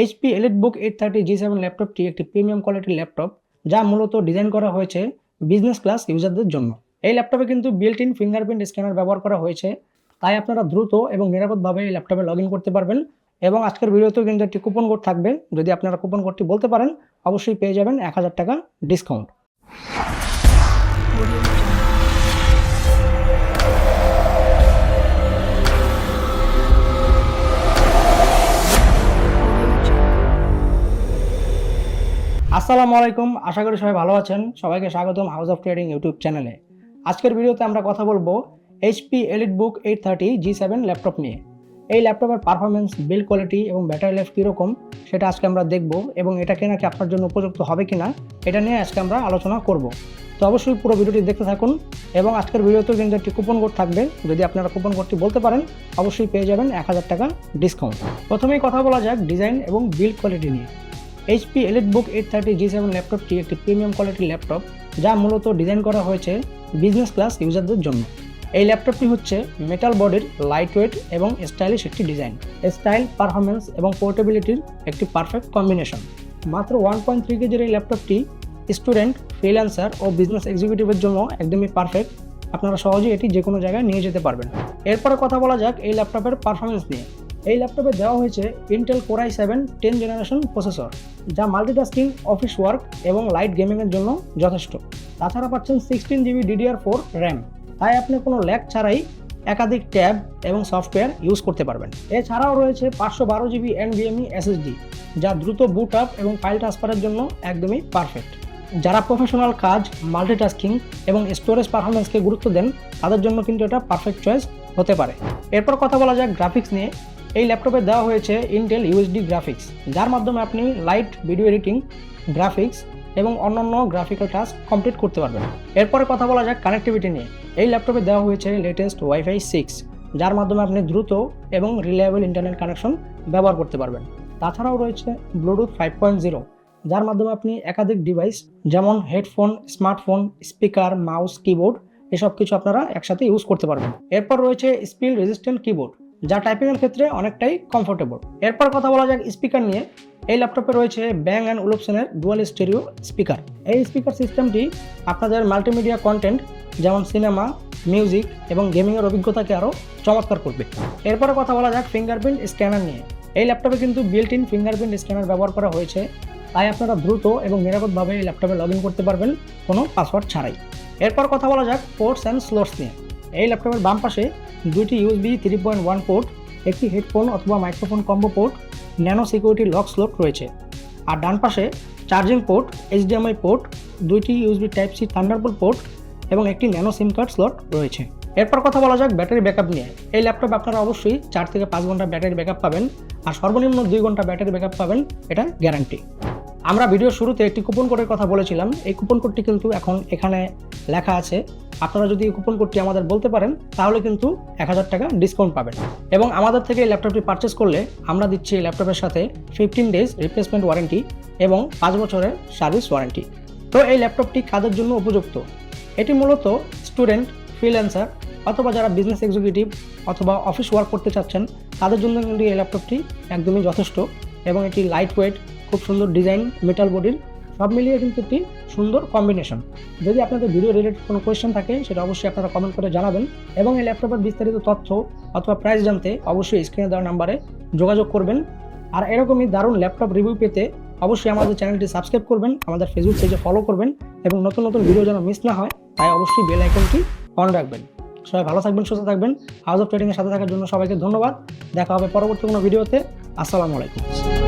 HP EliteBook eight thirty G seven ল্যাপটপটি একটি premium কোয়ালিটির ল্যাপটপ যা মূলত ডিজাইন করা হয়েছে বিজনেস ক্লাস ইউজারদের জন্য। এই ল্যাপটপে কিন্তু বিল্ট ইন ফিঙ্গারপ্রিন্ট স্ক্যানার ব্যবহার করা হয়েছে। তাই আপনারা দ্রুত এবং নিরাপদভাবে এই ল্যাপটপে লগ করতে পারবেন এবং আজকের ভিডিওতেও কিন্তু একটি কুপন কোড থাকবে। যদি আপনারা কুপন কোডটি বলতে পারেন, অবশ্যই পেয়ে যাবেন এক হাজার টাকা ডিসকাউন্ট আসসালামু আলাইকুম, আশা করি সবাই ভালো আছেন। সবাইকে স্বাগতম হাউস অফ ট্রেডিং ইউটিউব চ্যানেলে। আজকের ভিডিওতে আমরা কথা বলব HP EliteBook eight thirty G seven laptop নিয়ে। এই ল্যাপটপের পারফরমেন্স বিল্ড কোয়ালিটি এবং ব্যাটারি লাইফ কীরকম, সেটা আজকে আমরা দেখব এবং এটা কেনা কি আপনার জন্য উপযুক্ত হবে কিনা, এটা নিয়ে আজকে আমরা আলোচনা করব। তো অবশ্যই পুরো ভিডিওটি দেখতে থাকুন এবং আজকের ভিডিওতেও কিন্তু একটি কুপন কোড থাকবে। যদি আপনারা কুপন কোডটি বলতে পারেন, অবশ্যই পেয়ে যাবেন এক হাজার টাকা ডিসকাউন্ট প্রথমেই কথা বলা যাক ডিজাইন এবং বিল্ড কোয়ালিটি নিয়ে। HP EliteBook eight thirty G seven ল্যাপটপটি একটি প্রিমিয়াম কোয়ালিটির ল্যাপটপ যা মূলত ডিজাইন করা হয়েছে বিজনেস ক্লাস ইউজারদের জন্য। এই ল্যাপটপটি হচ্ছে মেটাল বডির লাইট ওয়েট এবং স্টাইলিশ একটি ডিজাইন স্টাইল পারফরমেন্স এবং পোর্টেবিলিটির একটি পারফেক্ট কম্বিনেশন মাত্র ওয়ান পয়েন্ট থ্রি কেজির এই ল্যাপটপটি স্টুডেন্ট ফ্রিল্যান্সার ও বিজনেস এক্সিকিউটিভের জন্য একদমই পারফেক্ট আপনারা সহজেই এটি যে কোনো জায়গায় নিয়ে যেতে পারবেন। এরপরে কথা বলা যাক এই ল্যাপটপের পারফরমেন্স নিয়ে। এই ল্যাপটপে দেওয়া হয়েছে Intel core i seven ten generation processor যা মাল্টিটাস্কিং অফিস ওয়ার্ক এবং লাইট গেমিংয়ের জন্য যথেষ্ট। তাছাড়া পাচ্ছেন sixteen GB DDR four RAM তাই আপনি কোনো ল্যাক ছাড়াই একাধিক ট্যাব এবং সফটওয়্যার ইউজ করতে পারবেন। এছাড়াও রয়েছে পাঁচশো বারো জিবি এনভিএমই এসএসডি যা দ্রুত বুট আপ এবং ফাইল ট্রান্সফারের জন্য একদমই পারফেক্ট যারা প্রফেশনাল কাজ মাল্টিটাস্কিং এবং স্টোরেজ পারফরমেন্সকে গুরুত্ব দেন, তাদের জন্য কিন্তু এটা পারফেক্ট চয়েস হতে পারে। এরপর কথা বলা যাক গ্রাফিক্স নিয়ে। এই ল্যাপটপে দেওয়া হয়েছে ইন্টেল ইউএসডি গ্রাফিক্স যার মাধ্যমে আপনি লাইট ভিডিও এডিটিং গ্রাফিক্স এবং অন্যান্য গ্রাফিক্যাল টাস্ক কমপ্লিট করতে পারবেন। এরপরে কথা বলা যাক কানেক্টিভিটি নিয়ে। এই ল্যাপটপে দেওয়া হয়েছে লেটেস্ট ওয়াইফাই সিক্স যার মাধ্যমে আপনি দ্রুত এবং রিলায়েবল ইন্টারনেট কানেকশন ব্যবহার করতে পারবেন। তাছাড়াও রয়েছে ব্লুটুথ ফাইভ পয়েন্ট জিরো যার মাধ্যমে আপনি একাধিক ডিভাইস যেমন headphone smartphone speaker mouse keyboard এসব কিছু আপনারা একসাথে ইউজ করতে পারবেন। এরপর রয়েছে স্পিল রেজিস্ট্যান্ট কিবোর্ড যা টাইপিংয়ের ক্ষেত্রে অনেকটাই কমফোর্টেবল এরপর কথা বলা যাক স্পিকার নিয়ে। এই ল্যাপটপে রয়েছে ব্যাং অ্যান্ড উলপসনের ডুয়াল স্টেরিও স্পিকার এই স্পিকার সিস্টেমটি আপনাদের মাল্টিমিডিয়া কন্টেন্ট যেমন সিনেমা মিউজিক এবং গেমিংয়ের অভিজ্ঞতাকে আরও চমৎকার করবে। এরপরে কথা বলা যাক ফিঙ্গারপ্রিন্ট স্ক্যানার নিয়ে। এই ল্যাপটপে কিন্তু বিল্ট ইন ফিঙ্গারপ্রিন্ট স্ক্যানার ব্যবহার করা হয়েছে। তাই আপনারা দ্রুত এবং নিরাপদভাবে এই ল্যাপটপে লগ করতে পারবেন, কোনো পাসওয়ার্ড ছাড়াই। এরপর কথা বলা যাক পোর্টস অ্যান্ড স্লোটস নিয়ে। এই ল্যাপটপের বাম পাশে দুইটি USB three point one port একটি হেডফোন অথবা microphone combo port nano security lock slot রয়েছে। আর ডান পাশে চার্জিং পোর্ট এইচডিএমআই পোর্ট দুইটি USB type C Thunderbolt port এবং একটি ন্যানো সিম কার্ড স্লট রয়েছে। এরপর কথা বলা যাক ব্যাটারি ব্যাকআপ নিয়ে। এই ল্যাপটপ আপনারা অবশ্যই চার থেকে পাঁচ ঘণ্টা ব্যাটারি ব্যাকআপ পাবেন আর সর্বনিম্ন দুই ঘণ্টা ব্যাটারি ব্যাকআপ পাবেন, এটা গ্যারান্টি আমরা ভিডিও শুরুতে একটি কুপন কোডের কথা বলেছিলাম। এই কুপন কোডটি কিন্তু এখন এখানে লেখা আছে। আপনারা যদি এই কুপন কোডটি আমাদের বলতে পারেন, তাহলে কিন্তু এক হাজার টাকা ডিসকাউন্ট পাবেন। এবং আমাদের থেকে এই ল্যাপটপটি পারচেস করলে আমরা দিচ্ছি এই ল্যাপটপের সাথে ফিফটিন ডেজ রিপ্লেসমেন্ট ওয়ারেন্টি এবং পাঁচ বছরের সার্ভিস ওয়ারেন্টি তো এই ল্যাপটপটি কাদের জন্য উপযুক্ত? এটি মূলত স্টুডেন্ট ফ্রিল্যান্সার অথবা যারা বিজনেস এক্সিকিউটিভ অথবা অফিস ওয়ার্ক করতে চাচ্ছেন, তাদের জন্য কিন্তু এই ল্যাপটপটি একদমই যথেষ্ট এবং এটি লাইট ওয়েট খুব সুন্দর ডিজাইন মেটাল বডির সব মিলিয়ে কিন্তু একটি সুন্দর কম্বিনেশন যদি আপনাদের ভিডিও রিলেটেড কোনো কোয়েশ্চেন থাকে, সেটা অবশ্যই আপনারা কমেন্ট করে জানাবেন। এবং এই ল্যাপটপের বিস্তারিত তথ্য অথবা প্রাইস জানতে অবশ্যই স্ক্রিনে দেওয়া নাম্বারে যোগাযোগ করবেন। আর এরকমই দারুণ ল্যাপটপ রিভিউ পেতে অবশ্যই আমাদের চ্যানেলটি সাবস্ক্রাইব করবেন, আমাদের ফেসবুক পেজে ফলো করবেন এবং নতুন নতুন ভিডিও যেন মিস না হয়, তাই অবশ্যই বেল আইকনটি অন রাখবেন। সবাই ভালো থাকবেন, সুস্থ থাকবেন। হাউস অফ ট্রেডিংয়ের সাথে থাকার জন্য সবাইকে ধন্যবাদ। দেখা হবে পরবর্তী কোনো ভিডিওতে আসসালামু আলাইকুম।